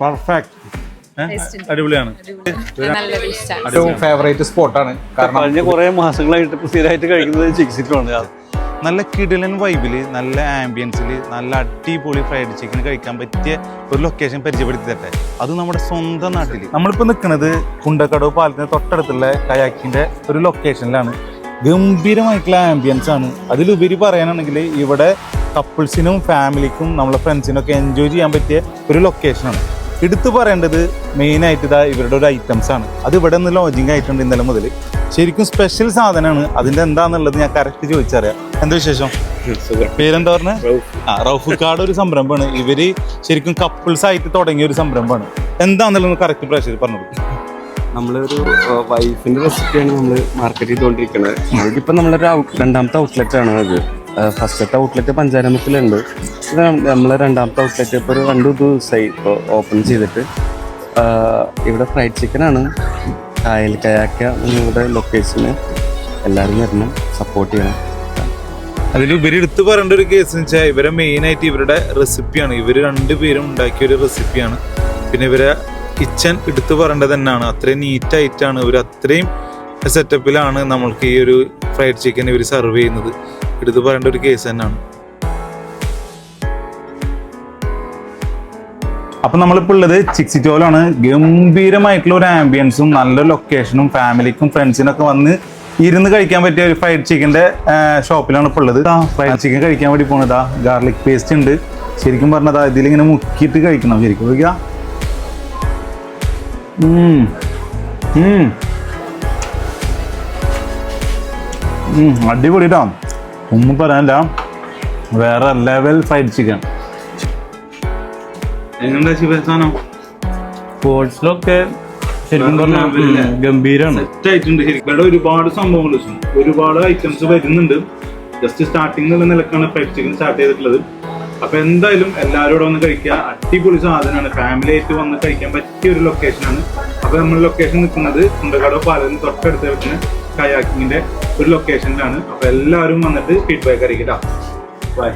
Perfect അടിപൊളിയാണ്. ഏറ്റവും favourite സ്പോട്ടാണ് കാരണം കഴിഞ്ഞ കുറെ മാസങ്ങളായിട്ട് സ്ഥിരമായിട്ട് കഴിക്കുന്നത് ചിക്സിറ്റാണ് നല്ല കിടിലൻ വൈബിൽ നല്ല ആംബിയൻസിൽ നല്ല അടിപൊളി ഫ്രൈഡ് ചിക്കൻ കഴിക്കാൻ പറ്റിയ ഒരു ലൊക്കേഷൻ പരിചയപ്പെടുത്തി തരട്ടെ അത് നമ്മുടെ സ്വന്തം നാട്ടിൽ നമ്മളിപ്പോൾ നിൽക്കുന്നത് കുണ്ടക്കടവ് പാലത്തിന് തൊട്ടടുത്തുള്ള കയാക്കിന്റെ ഒരു ലൊക്കേഷനിലാണ് ഗംഭീരമായിട്ടുള്ള ആംബിയൻസ് ആണ്. അതിലുപരി പറയാനാണെങ്കിൽ ഇവിടെ കപ്പിൾസിനും ഫാമിലിക്കും നമ്മളെ ഫ്രണ്ട്സിനൊക്കെ എൻജോയ് ചെയ്യാൻ പറ്റിയ ഒരു ലൊക്കേഷനാണ് എടുത്തു പറയേണ്ടത് മെയിനായിട്ട് ഇതാ ഇവരുടെ ഒരു ഐറ്റംസ് ആണ്. അത് ഇവിടെ നിന്ന് ലോജിങ് ആയിട്ടുണ്ട് ഇന്നലെ മുതൽ ശരിക്കും സ്പെഷ്യൽ സാധനമാണ്. അതിന്റെ എന്താണെന്നുള്ളത് ഞാൻ കറക്റ്റ് ചോദിച്ചറിയാം. എന്താ വിശേഷം? പേരെന്താ പറഞ്ഞത് ആ റൌഫുക്കാട് ഒരു സംരംഭമാണ്. ഇവർ ശരിക്കും കപ്പിൾസ് ആയിട്ട് തുടങ്ങിയ ഒരു സംരംഭമാണ്. എന്താണെന്നുള്ളത് കറക്റ്റ് പ്രേക്ഷകർ പറഞ്ഞത് നമ്മളൊരു വൈഫിന്റെ റെസിപ്പിയാണ് നമ്മൾ മാർക്കറ്റ് ചെയ്തുകൊണ്ടിരിക്കുന്നത് അതിലിപ്പോൾ നമ്മളൊരു രണ്ടാമത്തെ ഔട്ട്ലെറ്റ് ആണ് അത്. ഫസ്റ്റത്തെ ഔട്ട്ലെറ്റ് പഞ്ചാരമത്തിലുണ്ട് ഇത് നമ്മളെ രണ്ടാമത്തെ ഔട്ട്ലെറ്റ് ഇപ്പോൾ ഒരു രണ്ട് ദിവസമായി ഇപ്പോൾ ഓപ്പൺ ചെയ്തിട്ട്. ഇവിടെ ഫ്രൈഡ് ചിക്കനാണ് കായൽ കയാക്ക നിങ്ങളുടെ ലൊക്കേഷന് എല്ലാവരും വരണം സപ്പോർട്ട് ചെയ്യണം. അതിലുപരി എടുത്തു പറയേണ്ട ഒരു കേസ് എന്ന് വെച്ചാൽ ഇവരെ മെയിൻ ആയിട്ട് ഇവരുടെ റെസിപ്പിയാണ് ഇവർ രണ്ടുപേരും ഉണ്ടാക്കിയ ഒരു റെസിപ്പിയാണ് പിന്നെ ഇവരെ കിച്ചൺ എടുത്തു പറയേണ്ടത് തന്നെയാണ്. അത്രയും നീറ്റ് ആയിട്ടാണ് ഇവർ അത്രയും സെറ്റപ്പിലാണ് നമ്മൾക്ക് ഈ ഒരു ഫ്രൈഡ് ചിക്കൻ ഇവർ സെർവ് ചെയ്യുന്നത്. എടുത്തു പറയേണ്ട ഒരു കേസ് തന്നെയാണ്. അപ്പൊ നമ്മളിപ്പോൾ ഉള്ളത് ചിക്സിറ്റോലാണ് ഗംഭീരമായിട്ടുള്ള ഒരു ആംബിയൻസും നല്ല ലൊക്കേഷനും ഫാമിലിക്കും ഫ്രണ്ട്സിനൊക്കെ വന്ന് ഇരുന്ന് കഴിക്കാൻ പറ്റിയ ഒരു ഫ്രൈഡ് ചിക്കന്റെ ഷോപ്പിലാണ് ഇപ്പോൾ ഉള്ളത്. ഫ്രൈഡ് ചിക്കൻ കഴിക്കാൻ വേണ്ടി പോണതാ ഗാർലിക് പേസ്റ്റ് ഉണ്ട്. ശരിക്കും പറഞ്ഞതാ ഇതിലിങ്ങനെ മുക്കിയിട്ട് കഴിക്കണം ശരിക്കും. കഴിക്കാം അടിപൊളിട്ടാ? ഒന്നും പറയാനില്ല വേറെ ലെവൽ ഫ്രൈഡ് ചിക്കൻ ശിവസാനം സ്പോർട്സിലൊക്കെ ശരിക്കും പറഞ്ഞാൽ ആയിട്ടുണ്ട്. ശരിക്കും ഇവിടെ ഒരുപാട് സംഭവങ്ങൾ ഒരുപാട് ഐറ്റംസ് വരുന്നുണ്ട്. ജസ്റ്റ് സ്റ്റാർട്ടിംഗ് എന്നുള്ള നിലക്കാണ് ഫ്രൈഡ് ചിക്കൻ സ്റ്റാർട്ട് ചെയ്തിട്ടുള്ളത്. അപ്പൊ എന്തായാലും എല്ലാവരും ഇവിടെ വന്ന് കഴിക്കുക. അടിപൊളി സാധനമാണ്. ഫാമിലി ആയിട്ട് വന്ന് കഴിക്കാൻ പറ്റിയ ഒരു ലൊക്കേഷനാണ് അപ്പൊ നമ്മൾ ലൊക്കേഷൻ നിൽക്കുന്നത് കുണ്ടക്കാടോ പാലത്തിന് തൊട്ടടുത്ത് വെക്കുന്ന കയാക്കിങ്ങിന്റെ ഒരു ലൊക്കേഷനിലാണ് അപ്പൊ എല്ലാവരും വന്നിട്ട് ഫീഡ്ബാക്ക് അറിയിക്കട്ടോ. ബൈ